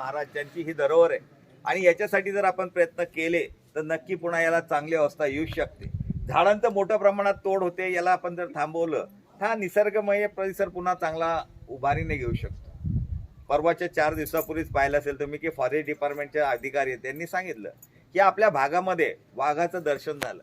महाराजांची ही धरोहर आहे. आणि याच्यासाठी जर आपण प्रयत्न केले तर नक्की पुन्हा याला चांगली अवस्था येऊ शकते. झाडांचं मोठ्या प्रमाणात तोड होते याला आपण जर थांबवलं तर हा निसर्गमय परिसर पुन्हा चांगला उभारीने घेऊ शकतो. परवाच्या चार दिवसापूर्वीच पाहिलं असेल तुम्ही की फॉरेस्ट डिपार्टमेंटचे अधिकारी आहेत त्यांनी सांगितलं की आपल्या भागामध्ये वाघाचं दर्शन झालं.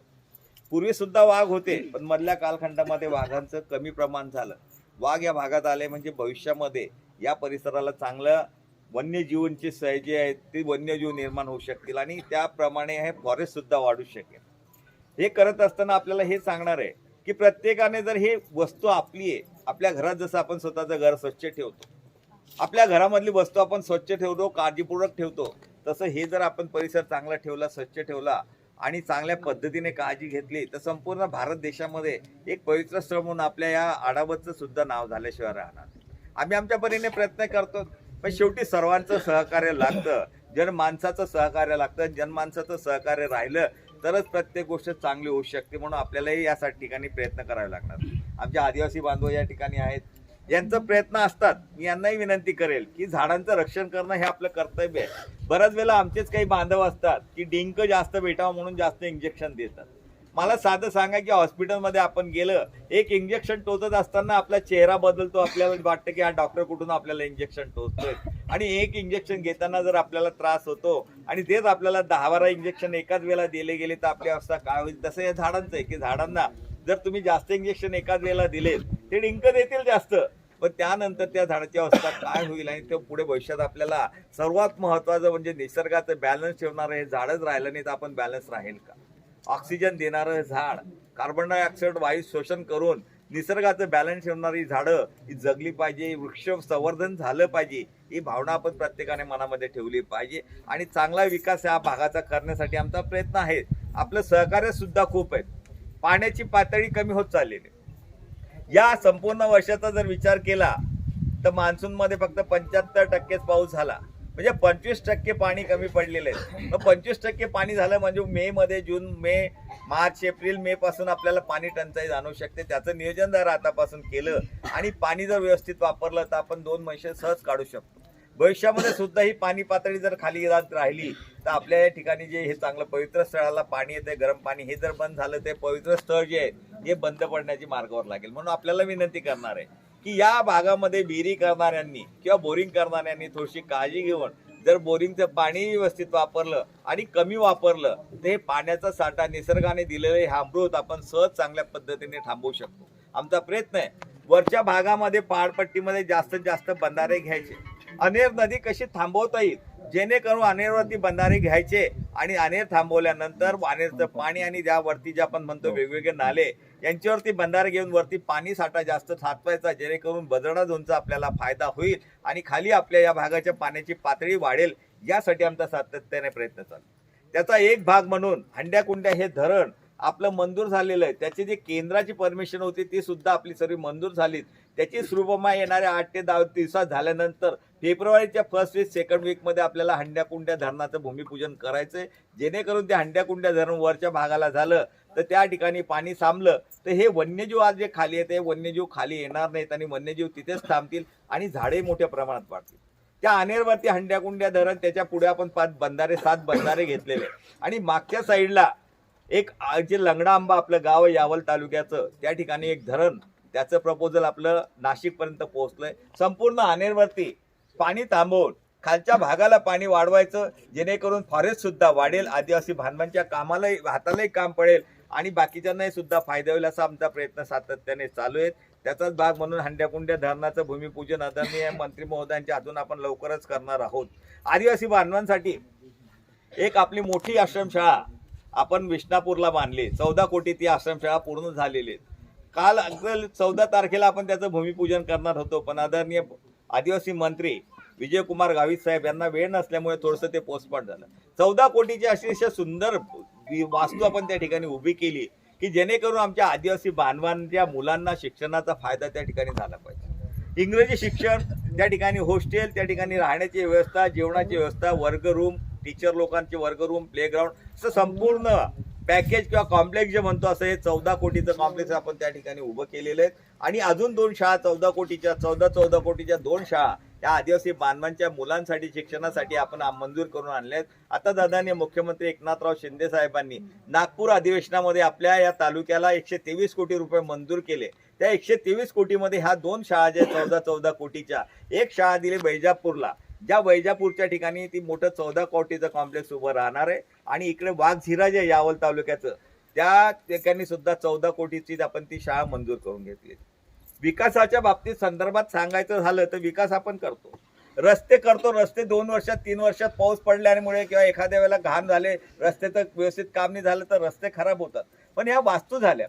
पूर्वी सुद्धा वाघ होते पण मधल्या कालखंडामध्ये वाघांचं कमी प्रमाण झालं. वाघ या भागात आले म्हणजे भविष्यामध्ये या परिसराला चांगलं वन्यजीवांची सोय आहेत ते ती वन्यजीव निर्माण होऊ शकतील आणि त्याप्रमाणे हे फॉरेस्ट सुद्धा वाढू शकेल. हे करत असताना आपल्याला हे सांगणार आहे की प्रत्येकाने जर हे वस्तू आपली आहे आपल्या घरात जसं आपण स्वतःचं घर स्वच्छ ठेवतो आपल्या घरामधली वस्तू आपण स्वच्छ ठेवतो काळजीपूर्वक ठेवतो तसं हे जर आपण परिसर चांगला ठेवला स्वच्छ ठेवला आणि चांगल्या पद्धतीने काळजी घेतली तर संपूर्ण भारत देशामध्ये एक पवित्र स्थळ म्हणून आपल्या या आडावतचं सुद्धा नाव झाल्याशिवाय राहणार. आम्ही आमच्या परीने प्रयत्न करतो पण शेवटी सर्वांचं सहकार्य लागतं. जनमानसाचं सहकार्य लागतं जनमानसाचं सहकार्य राहिलं तरच प्रत्येक गोष्ट चांगली होऊ शकते म्हणून आपल्यालाही यासाठी ठिकाणी प्रयत्न करावे लागणार. आमच्या आदिवासी बांधव या ठिकाणी आहेत. यांचं प्रयत्न असतात. मी यांनाही विनंती करेल की झाडांचं रक्षण करणं हे आपलं कर्तव्य आहे. बऱ्याच वेळेला आमचेच काही बांधव असतात की डिंक जास्त भेटावं म्हणून जास्त इंजेक्शन देतात. मला साधं सांगा की हॉस्पिटलमध्ये आपण गेलं एक इंजेक्शन टोचत असताना आपला चेहरा बदलतो आपल्याला वाटतं की हा डॉक्टर कुठून आपल्याला इंजेक्शन टोचतोय. आणि एक इंजेक्शन घेताना जर आपल्याला त्रास होतो आणि तेच आपल्याला दहा बारा इंजेक्शन एकाच वेळेला दिले गेले तर आपली अवस्था काय होईल? तसं या झाडांचं आहे की झाडांना जर तुम्ही जास्त इंजेक्शन एकाच वेळेला दिले ते डिंक देतील जास्त. पण त्यानंतर त्या झाडाची अवस्था काय होईल आणि ते पुढे भविष्यात आपल्याला सर्वात महत्वाचं म्हणजे निसर्गाचं बॅलन्स ठेवणारं हे झाडच राहिलं नाही तर आपण बॅलन्स राहील का? ऑक्सिजन देणारं झाड कार्बन डायऑक्साईड वायू शोषण करून निसर्गाचं बॅलन्स ठेवणारी झाडं ही जगली पाहिजे वृक्ष संवर्धन झालं पाहिजे ही भावना आपण प्रत्येकाने मनामध्ये ठेवली पाहिजे. आणि चांगला विकास या भागाचा करण्यासाठी आमचा प्रयत्न आहे. आपलं सहकार्य सुद्धा खूप आहे. पाण्याची पातळी कमी होत चाललेली आहे. या संपूर्ण वर्षाचा जर विचार केला तर मान्सूनमध्ये फक्त पंच्याहत्तर टक्केच पाऊस झाला. म्हणजे पंचवीस टक्के पाणी कमी पडलेलं आहे मग पंचवीस टक्के पाणी झालं म्हणजे मे मध्ये जून मे मार्च एप्रिल मे पासून आपल्याला पाणी टंचाई जाणवू शकते. त्याचं नियोजन जर आतापासून केलं आणि पाणी जर व्यवस्थित वापरलं तर आपण दोन महिने सहज काढू शकतो. भविष्यामध्ये सुद्धा ही पाणी पातळी जर खाली जात राहिली तर आपल्या या ठिकाणी जे हे चांगलं पवित्र स्थळाला पाणी येते गरम पाणी हे जर बंद झालं ते पवित्र स्थळ जे आहे हे बंद पडण्याची मार्गावर लागेल. म्हणून आपल्याला विनंती करणार आहे की या भागामध्ये विहिरी करणाऱ्यांनी किंवा बोरिंग करणाऱ्यांनी थोडीशी काळजी घेऊन जर बोरिंगचं पाणी व्यवस्थित वापरलं आणि कमी वापरलं तर हे पाण्याचा साठा निसर्गाने दिलेलं हे अमृत आपण सहज चांगल्या पद्धतीने थांबवू शकतो. आमचा प्रयत्न आहे वरच्या भागामध्ये पहाडपट्टीमध्ये जास्तीत जास्त बंधारे घ्यायचे. अनेर नदी कशी थांबवता येईल? जेणेकरून अनेरवरती बंधारे घ्यायचे आणि अनेर थांबवल्यानंतर अनेरचं पाणी आणि ज्या वरती जे आपण म्हणतो वेगवेगळे नाले यांच्यावरती बंधारे घेऊन वरती पाणी साठा जास्त साठवायचा जेणेकरून बजडा झोनचा आपल्याला फायदा होईल आणि खाली आपल्या या भागाच्या पाण्याची पातळी वाढेल यासाठी आमचा सातत्याने प्रयत्न चालू त्याचा एक भाग म्हणून हंड्याकुंड्या हे धरण आपलं मंजूर झालेलं आहे. त्याची जी केंद्राची परमिशन होती ती सुद्धा आपली सर्व मंजूर झाली त्याची सुरुपमा येणाऱ्या आठ ते दहा दिवसात झाल्यानंतर फेब्रुवारीच्या फर्स्ट वीक सेकंड वीकमध्ये आपल्याला हंड्याकुंड्या धरणाचं भूमिपूजन आहे जेणेकरून ते हंड्याकुंड्या धरण वरच्या भागाला झालं तर त्या ठिकाणी पाणी सामलं तर हे वन्यजीव आज जे खाली येते वन्यजीव खाली येणार नाहीत आणि वन्यजीव तिथेच थांबतील आणि झाडे मोठ्या प्रमाणात वाढतील. त्या अनेरवरती हंड्याकुंड्या धरण त्याच्या पुढे आपण पाच बंधारे सात बंधारे घेतलेले. आणि मागच्या साईडला एक जे लंगडा आंबा आपलं गाव आहे यावल तालुक्याचं त्या ठिकाणी एक धरण त्याचं प्रपोजल आपलं नाशिकपर्यंत पोहोचलंय. संपूर्ण आनेरवरती पाणी थांबवून खालच्या भागाला पाणी वाढवायचं जेणेकरून फॉरेस्ट सुद्धा वाढेल आदिवासी बांधवांच्या कामालाही हातालाही काम पडेल आणि बाकीच्यांनाही सुद्धा फायदा होईल असा आमचा प्रयत्न सातत्याने चालू आहे. त्याचाच भाग म्हणून हंड्याकुंड्या धरणाचं भूमिपूजन आदरणीय मंत्री महोदयांच्या हातून आपण लवकरच करणार आहोत. आदिवासी बांधवांसाठी एक आपली मोठी आश्रमशाळा आपण विष्णापूरला बांधले. चौदा कोटी ती आश्रमशाळा पूर्ण झालेली आहे काल अगदी चौदा तारखेला आपण त्याचं भूमिपूजन करणार होतो पण आदरणीय आदिवासी मंत्री विजयकुमार गावित साहेब यांना वेळ नसल्यामुळे थोडंसं ते पोस्टपोन झालं. चौदा कोटीची अतिशय सुंदर वास्तू आपण त्या ठिकाणी उभी केली की जेणेकरून आमच्या आदिवासी बांधवांच्या मुलांना शिक्षणाचा फायदा त्या ठिकाणी झाला पाहिजे. इंग्रजी शिक्षण त्या ठिकाणी हॉस्टेल त्या ठिकाणी राहण्याची व्यवस्था जेवणाची व्यवस्था वर्ग रूम टीचर लोकांचे वर्ग रूम प्लेग्राऊंड असं संपूर्ण पॅकेज किंवा कॉम्प्लेक्स जे म्हणतो असं हे चौदा कोटीचं कॉम्प्लेक्स आपण त्या ठिकाणी उभं केलेलं आहे. आणि अजून दोन शाळा चौदा कोटीच्या चौदा चौदा कोटीच्या दोन शाळा या आदिवासी बांधवांच्या मुलांसाठी शिक्षणासाठी आपण मंजूर करून आणले आहेत आता दादाने मुख्यमंत्री एकनाथराव शिंदे साहेबांनी नागपूर अधिवेशनामध्ये आपल्या या तालुक्याला एकशे तेवीस कोटी रुपये मंजूर केले. त्या एकशे तेवीस कोटीमध्ये ह्या दोन शाळा ज्या चौदा चौदा कोटीच्या एक शाळा दिली बैजापूरला. ज्या वैजापूरच्या ठिकाणी ती मोठं चौदा कोटीचं कॉम्प्लेक्स उभं राहणार आहे. आणि इकडे वाघझिरा जे यावल तालुक्याचं. त्या ठिकाणी सुद्धा चौदा कोटीची आपण ती शाळा मंजूर करून घेतली विकासाच्या बाबतीत संदर्भात सांगायचं झालं तर विकास आपण करतो. रस्ते करतो रस्ते दोन वर्षात तीन वर्षात पाऊस पडल्यामुळे किंवा एखाद्या वेळेला घाण झाले रस्ते तर व्यवस्थित काम नाही झालं तर रस्ते खराब होतात. पण या वास्तू झाल्या.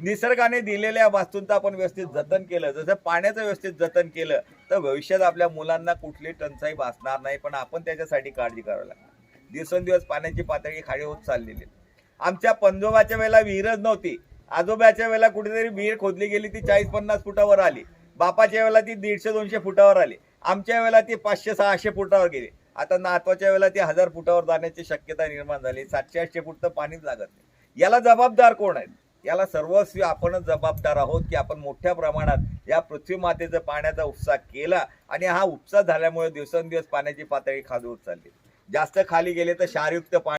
निसर्गाने दिलेल्या वास्तूंचं आपण व्यवस्थित जतन केलं. जसं पाण्याचं व्यवस्थित जतन केलं तर भविष्यात आपल्या मुलांना कुठली टंचाई भासणार नाही पण आपण त्याच्यासाठी काळजी करावी लागणार. दिवसेंदिवस पाण्याची पातळी खाली होत चाललेली आहे. आमच्या पंजोबाच्या वेळेला विहीरच नव्हती. आजोबाच्या वेळेला कुठेतरी विहीर खोदली गेली ती चाळीस पन्नास फुटावर आली. बापाच्या वेळेला ती दीडशे दोनशे फुटावर आली. आमच्या वेळेला ती पाचशे सहाशे फुटावर गेली. आता नातवाच्या वेळेला ती हजार फुटावर जाण्याची शक्यता निर्माण झाली. सातशे आठशे फूट तर पाणीच लागत नाही. याला जबाबदार कोण आहेत? याला सर्वस्वी आपणच जबाबदार आहोत की आपण मोठ्या प्रमाणात या पृथ्वी मातेचा पाण्याचा उपसा केला आणि हा उपसा झाल्यामुळे दिवसेंदिवस पाण्याची पातळी खाली होत चालली. जास्त खाली गेले तर क्षारयुक्त पाणी